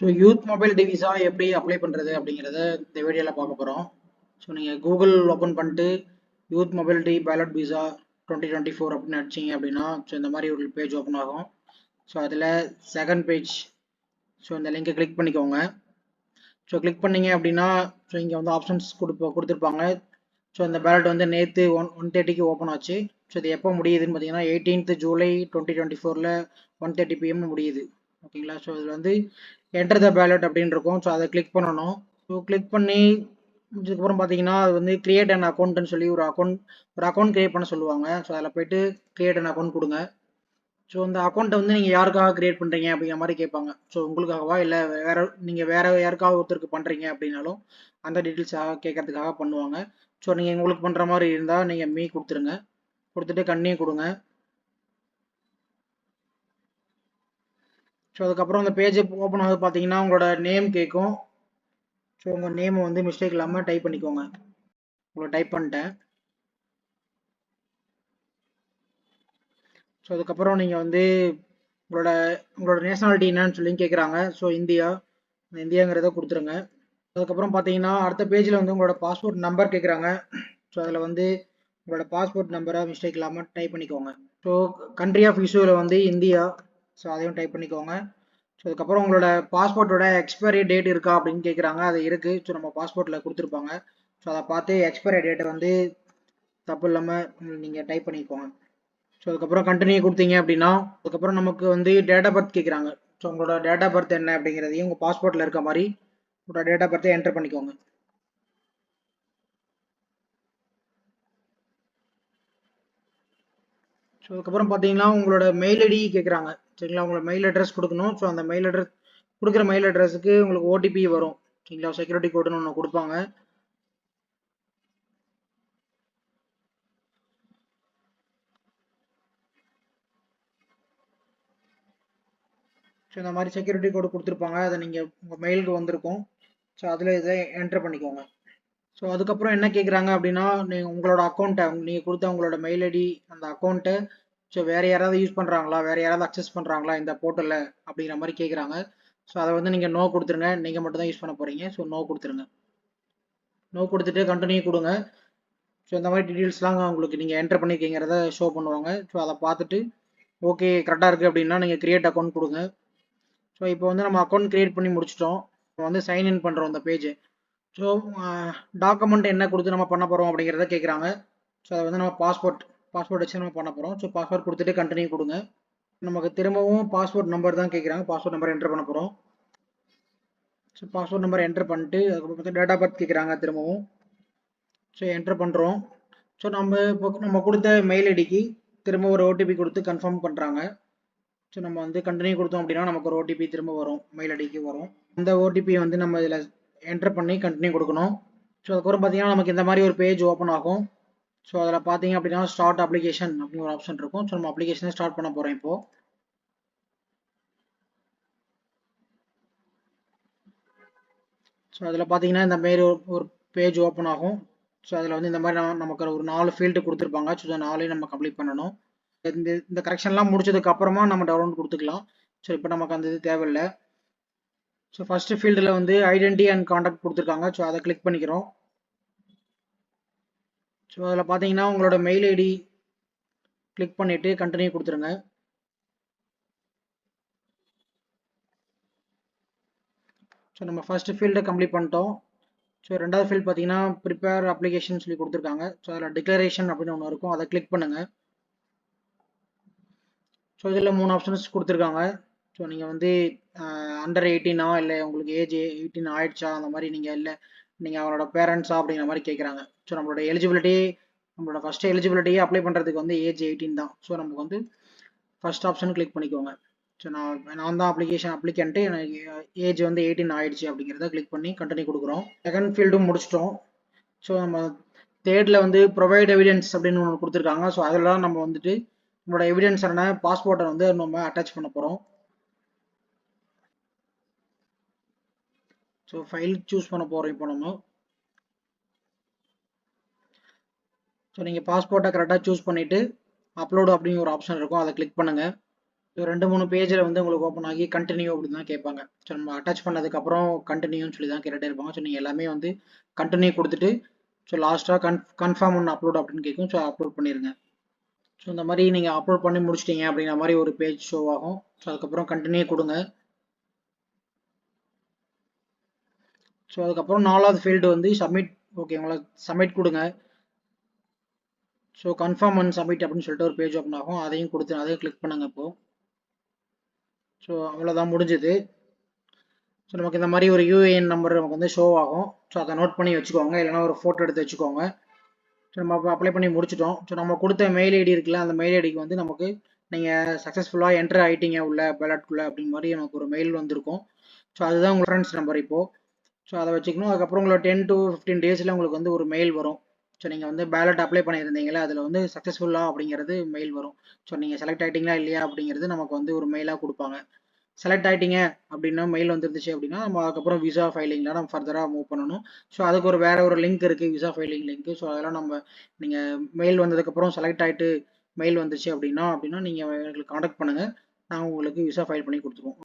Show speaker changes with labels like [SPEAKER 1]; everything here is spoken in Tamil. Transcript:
[SPEAKER 1] ஸோ யூத் மொபைல் டிவிஸா எப்படி அப்ளை பண்ணுறது அப்படிங்கிறத இந்த வீடியோவில் பார்க்க போகிறோம் ஸோ நீங்கள் கூகுள் ஓப்பன் பண்ணிட்டு youth mobility ballot visa twenty twenty four அப்படின்னு அடிச்சிங்க அப்படின்னா ஸோ இந்த மாதிரி ஒரு பேஜ் ஓப்பன் ஆகும். ஸோ அதில் செகண்ட் பேஜ் ஸோ இந்த லிங்கை கிளிக் பண்ணிக்கோங்க. ஸோ கிளிக் பண்ணீங்க அப்படின்னா ஸோ இங்கே வந்து ஆப்ஷன்ஸ் கொடுப்ப கொடுத்துருப்பாங்க. ஸோ இந்த பேலட் வந்து நேற்று ஒன் ஒன் தேர்ட்டிக்கு ஓப்பன் ஆச்சு. ஸோ இது எப்போ முடியுதுன்னு பார்த்தீங்கன்னா எயிட்டீன்த் ஜூலை டுவெண்ட்டி டுவெண்ட்டி ஃபோரில் ஒன் தேர்ட்டி பிஎம் முடியுது. ஓகேங்களா ஸோ இதில் வந்து என்டர் த பேலட் அப்படின்னு இருக்கும் ஸோ அதை கிளிக் பண்ணணும். ஸோ கிளிக் பண்ணி முடிஞ்சதுக்கப்புறம் பார்த்தீங்கன்னா அது வந்து கிரியேட் அண்ட் அக்கௌண்ட்னு சொல்லி ஒரு அக்கௌண்ட் ஒரு அக்கௌண்ட் கிரியேட் பண்ண சொல்லுவாங்க. ஸோ அதில் போயிட்டு கிரியேட் அண்ட் அக்கௌண்ட் கொடுங்க. ஸோ அந்த அக்கௌண்ட்டை வந்து நீங்கள் யாருக்காக கிரியேட் பண்ணுறீங்க அப்படிங்கிற மாதிரி கேட்பாங்க. ஸோ உங்களுக்காகவா? இல்லை வேற நீங்கள் வேற யாருக்காக ஒருத்தருக்கு பண்ணுறீங்க அப்படின்னாலும் அந்த டீட்டெயில்ஸாக கேட்கறதுக்காக பண்ணுவாங்க. ஸோ நீங்கள் உங்களுக்கு பண்ணுற மாதிரி இருந்தால் நீங்கள் மீ கொடுத்துருங்க. கொடுத்துட்டு கண்ணியும் கொடுங்க. ஸோ அதுக்கப்புறம் அந்த பேஜ் ஓப்பன் ஆகுது பார்த்தீங்கன்னா உங்களோட நேம் கேட்கும் ஸோ உங்கள் நேமை வந்து மிஸ்டேக் இல்லாமல் டைப் பண்ணிக்கோங்க. உங்களை டைப் பண்ணிட்டேன். ஸோ அதுக்கப்புறம் நீங்கள் வந்து உங்களோட உங்களோட நேஷனாலிட்டி என்னன்னு சொல்லி கேட்குறாங்க ஸோ இந்தியா இந்தியாங்கிறத கொடுத்துருங்க. அதுக்கப்புறம் பார்த்தீங்கன்னா அடுத்த பேஜில் வந்து உங்களோட பாஸ்போர்ட் நம்பர் கேட்குறாங்க ஸோ அதில் வந்து உங்களோட பாஸ்போர்ட் நம்பரை மிஸ்டேக் இல்லாமல் டைப் பண்ணிக்கோங்க. ஸோ கண்ட்ரி ஆஃப் இஷ்யூவில் வந்து இந்தியா ஸோ அதையும் டைப் பண்ணிக்கோங்க. ஸோ அதுக்கப்புறம் உங்களோட பாஸ்போர்ட்டோட எக்ஸ்பைரி டேட் இருக்கா அப்படின்னு கேட்குறாங்க அது இருக்குது ஸோ நம்ம பாஸ்போர்ட்டில் கொடுத்துருப்பாங்க. ஸோ அதை பார்த்து எக்ஸ்பைரி டேட்டை வந்து தப்பு இல்லாமல் நீங்கள் டைப் பண்ணிக்கோங்க. ஸோ அதுக்கப்புறம் கண்டினியூ கொடுத்தீங்க அப்படின்னா அதுக்கப்புறம் நமக்கு வந்து டேட் ஆஃப் பர்த் கேட்குறாங்க ஸோ உங்களோட டேட் ஆஃப் பர்த் என்ன அப்படிங்கிறதையும் உங்கள் பாஸ்போர்ட்டில் இருக்க மாதிரி உங்களோட டேட் ஆஃப் பர்த்தை என்டர் பண்ணிக்கோங்க. ஸோ அதுக்கப்புறம் பார்த்தீங்கன்னா உங்களோட மெயில் ஐடி கேட்குறாங்க சரிங்களா? உங்களை மெயில் அட்ரஸ் கொடுக்கணும். ஸோ அந்த மெயில் அட்ரஸ் கொடுக்குற மெயில் அட்ரஸுக்கு உங்களுக்கு ஓடிபி வரும். சரிங்களா? செக்யூரிட்டி கோடுன்னு ஒன்று கொடுப்பாங்க. ஸோ இந்த மாதிரி செக்யூரிட்டி கோடு கொடுத்துருப்பாங்க. அதை நீங்கள் உங்கள் மெயிலுக்கு வந்திருக்கும். ஸோ அதில் இதை என்டர் பண்ணிக்கோங்க. ஸோ அதுக்கப்புறம் என்ன கேட்குறாங்க அப்படின்னா நீங்கள் உங்களோட அக்கௌண்ட்டை நீங்கள் கொடுத்த உங்களோட மெயில் ஐடி அந்த அக்கௌண்ட்டை ஸோ வேறு யாராவது யூஸ் பண்ணுறாங்களா வேறு யாராவது அக்சஸ் பண்ணுறாங்களா இந்த போர்ட்டலில் அப்படிங்கிற மாதிரி கேட்குறாங்க ஸோ அதை வந்து நீங்கள் நோ கொடுத்துருங்க. நீங்கள் மட்டும் தான் யூஸ் பண்ண போகிறீங்க ஸோ நோ கொடுத்துருங்க. நோ கொடுத்துட்டு கண்டினியூ கொடுங்க. ஸோ இந்த மாதிரி டீட்டெயில்ஸ்லாம் உங்களுக்கு நீங்கள் என்டர் பண்ணியிருக்கீங்கிறத ஷோ பண்ணுவாங்க. ஸோ அதை பார்த்துட்டு ஓகே கரெக்டாக இருக்குது அப்படின்னா நீங்கள் க்ரியேட் அக்கௌண்ட் கொடுங்க. ஸோ இப்போ வந்து நம்ம அக்கௌண்ட் க்ரியேட் பண்ணி முடிச்சிட்டோம். இப்போ வந்து சைன் இன் பண்ணுறோம் இந்த பேஜ் ஸோ டாக்குமெண்ட் என்ன கொடுத்து நம்ம பண்ண போகிறோம் அப்படிங்கிறத கேட்குறாங்க ஸோ அதை வந்து நம்ம பாஸ்போர்ட் பாஸ்போர்ட் வச்சு நம்ம பண்ண போகிறோம் ஸோ பாஸ்வேர்ட் கொடுத்துட்டு கண்டினியூ கொடுங்க. நமக்கு திரும்பவும் பாஸ்போர்ட் நம்பர் தான் கேட்குறாங்க பாஸ்வேர்ட் நம்பர் என்டர் பண்ண போகிறோம் ஸோ பாஸ்போர்ட் நம்பர் என்டர் பண்ணிட்டு அதுக்கப்புறம் பார்த்தா டேட் ஆஃப் பர்த் கேட்குறாங்க திரும்பவும். ஸோ என்டர் பண்ணுறோம் ஸோ நம்ம இப்போ நம்ம கொடுத்த மெயில் ஐடிக்கு திரும்ப ஒரு ஓடிபி கொடுத்து கன்ஃபார்ம் பண்ணுறாங்க ஸோ நம்ம வந்து கண்டினியூ கொடுத்தோம் அப்படின்னா நமக்கு ஒரு ஓடிபி திரும்ப வரும். மெயில் ஐடிக்கு வரும். அந்த ஓடிபியை வந்து நம்ம இதில் என்டர் பண்ணி கண்டினியூ கொடுக்கணும். ஸோ அதுக்கப்புறம் பார்த்தீங்கன்னா நமக்கு இந்த மாதிரி ஒரு பேஜ் ஓப்பன் ஆகும். ஸோ அதில் பார்த்தீங்க அப்படின்னா ஸ்டார்ட் அப்ளிகேஷன் அப்படின்னு ஒரு ஆப்ஷன் இருக்கும். ஸோ நம்ம அப்ளிகேஷனை ஸ்டார்ட் பண்ண போகிறோம் இப்போது ஸோ அதில் பார்த்தீங்கன்னா இந்த மாரி ஒரு பேஜ் ஓப்பன் ஆகும். ஸோ அதில் வந்து இந்த மாதிரி நமக்கு ஒரு நாலு ஃபீல்டு கொடுத்துருப்பாங்க. ஸோ இந்த நாளையும் நம்ம கம்ப்ளீட் பண்ணணும். இந்த இந்த கரெக்ஷன்லாம் முடிச்சதுக்கு அப்புறமா நம்ம டவுன்லோட் கொடுத்துக்கலாம். ஸோ இப்போ நமக்கு அந்த இது தேவையில்லை. ஸோ ஃபஸ்ட்டு ஃபீல்டில் வந்து ஐடென்டி அண்ட் காண்டாக்ட் கொடுத்துருக்காங்க. ஸோ அதை கிளிக் பண்ணிக்கிறோம். ஸோ அதில் பார்த்தீங்கன்னா உங்களோட மெயில் ஐடி கிளிக் பண்ணிவிட்டு கண்டினியூ கொடுத்துருங்க. ஸோ நம்ம ஃபஸ்ட்டு ஃபீல்டை கம்ப்ளீட் பண்ணிட்டோம். ஸோ ரெண்டாவது ஃபீல்ட் பார்த்தீங்கன்னா ப்ரிப்பேர் அப்ளிகேஷன் சொல்லி கொடுத்துருக்காங்க. ஸோ அதில் டிக்ளரேஷன் அப்படின்னு ஒன்று இருக்கும். அதை கிளிக் பண்ணுங்கள் ஸோ இதில் மூணு ஆப்ஷன்ஸ் கொடுத்துருக்காங்க. ஸோ நீங்கள் வந்து அண்டர் எயிட்டீனா இல்லை உங்களுக்கு ஏஜ் எயிட்டீன் ஆயிடுச்சா? அந்த மாதிரி நீங்கள் இல்லை. நீங்கள் அவங்களோட பேரண்ட்ஸா அப்படிங்கிற மாதிரி கேட்குறாங்க ஸோ நம்மளோட எலிஜிபிலிட்டி நம்மளோட ஃபஸ்ட்டு எலிஜிபிலிட்டியை அப்ளை பண்ணுறதுக்கு வந்து ஏஜ் எயிட்டீன் தான். ஸோ நமக்கு வந்து ஃபஸ்ட் ஆப்ஷன் கிளிக் பண்ணிக்கோங்க. ஸோ நான் நான் தான் அப்ளிகேஷன் அப்ளிகன்ட்டு எனக்கு ஏஜ் வந்து எயிட்டீன் ஆயிடுச்சு அப்படிங்கிறத கிளிக் பண்ணி கண்டினியூ கொடுக்குறோம். செகண்ட் ஃபீல்டும் முடிச்சிட்டோம். ஸோ நம்ம தேர்டில் வந்து ப்ரொவைட் எவிடன்ஸ் அப்படின்னு ஒன்று கொடுத்துருக்காங்க. ஸோ அதெல்லாம் நம்ம வந்துட்டு நம்மளோட எவிடன்ஸான பாஸ்போர்ட்டை வந்து நம்ம அட்டாச் பண்ண போகிறோம் ஸோ ஃபைல் சூஸ் பண்ண போகிறோம் இப்போ நம்ம. ஸோ நீங்கள் பாஸ்போர்ட்டை கரெக்டாக சூஸ் பண்ணிவிட்டு அப்லோடு அப்படிங்கிற ஒரு ஆப்ஷன் இருக்கும் அதை கிளிக் பண்ணுங்கள் ஸோ ரெண்டு மூணு பேஜில் வந்து உங்களுக்கு ஓப்பன் ஆகி கண்டினியூ அப்படின்னு தான் கேட்பாங்க. ஸோ நம்ம அட்டாச் பண்ணதுக்கப்புறம் கண்டினியூன்னு சொல்லி தான் கேட்டுகிட்டே இருப்பாங்க. ஸோ நீங்கள் எல்லாமே வந்து கண்டினியூ கொடுத்துட்டு ஸோ லாஸ்ட்டாக கன் கன்ஃபார்ம் ஒன்று அப்லோட் அப்படின்னு கேட்கும். ஸோ அப்லோட் பண்ணிடுங்க ஸோ இந்த மாதிரி நீங்கள் அப்லோட் பண்ணி முடிச்சிட்டீங்க அப்படிங்கிற மாதிரி ஒரு பேஜ் ஷோ ஆகும். ஸோ அதுக்கப்புறம் கண்டினியூ கொடுங்க. ஸோ அதுக்கப்புறம் நாலாவது ஃபீல்டு வந்து சப்மிட் ஓகேங்களா சப்மிட் கொடுங்க. ஸோ கன்ஃபார்ம் அண்ட் சப்மிட் அப்படின்னு சொல்லிட்டு ஒரு பேஜ் ஓப்பன் ஆகும். அதையும் கொடுத்து அதையும் கிளிக் பண்ணுங்கள் இப்போது ஸோ அவ்வளோதான் முடிஞ்சுது. ஸோ நமக்கு இந்த மாதிரி ஒரு யூஏஎன் நம்பர் நமக்கு வந்து ஷோ ஆகும். ஸோ அதை நோட் பண்ணி வச்சுக்கோங்க. இல்லைனா ஒரு ஃபோட்டோ எடுத்து வச்சுக்கோங்க. ஸோ நம்ம அப்ளை பண்ணி முடிச்சிட்டோம். ஸோ நம்ம கொடுத்த மெயில் ஐடி இருக்குல்ல அந்த மெயில் ஐடிக்கு வந்து நமக்கு நீங்கள் சக்ஸஸ்ஃபுல்லாக என்டர் ஆகிட்டீங்க உள்ள பேலட்குள்ளே அப்படிங்கிற மாதிரி நமக்கு ஒரு மெயில் வந்திருக்கும். ஸோ அதுதான் உங்கள் ஃப்ரெண்ட்ஸ் நம்பர் இப்போது ஸோ அதை வச்சுக்கணும். அதுக்கப்புறம் உங்களை டென் டு ஃபிஃப்டீன் டேஸில் உங்களுக்கு வந்து ஒரு மெயில் வரும். ஸோ நீங்கள் வந்து பேலட் அப்ளை பண்ணியிருந்தீங்களா அதில் வந்து சக்ஸஸ்ஃபுல்லாக அப்படிங்கிறது மெயில் வரும். ஸோ நீங்கள் செலக்ட் ஆகிட்டீங்களா இல்லையா அப்படிங்கிறது நமக்கு வந்து ஒரு மெயிலாக கொடுப்பாங்க. செலக்ட் ஆகிட்டீங்க அப்படின்னா மெயில் வந்துருந்துச்சு அப்படின்னா நம்ம அதுக்கப்புறம் விசா ஃபைலிங்கில் நம்ம ஃபர்தராக மூவ் பண்ணணும். ஸோ அதுக்கு ஒரு வேறு ஒரு லிங்க் இருக்குது விசா ஃபைலிங் லிங்க் ஸோ அதெல்லாம் நம்ம நீங்கள் மெயில் வந்ததுக்கப்புறம் செலக்ட் ஆகிட்டு மெயில் வந்துச்சு அப்படின்னா அப்படின்னா நீங்கள் எங்களுக்கு காண்டாக்ட் பண்ணுங்கள் நாங்கள் உங்களுக்கு விசா ஃபைல் பண்ணி கொடுத்துருவோம்.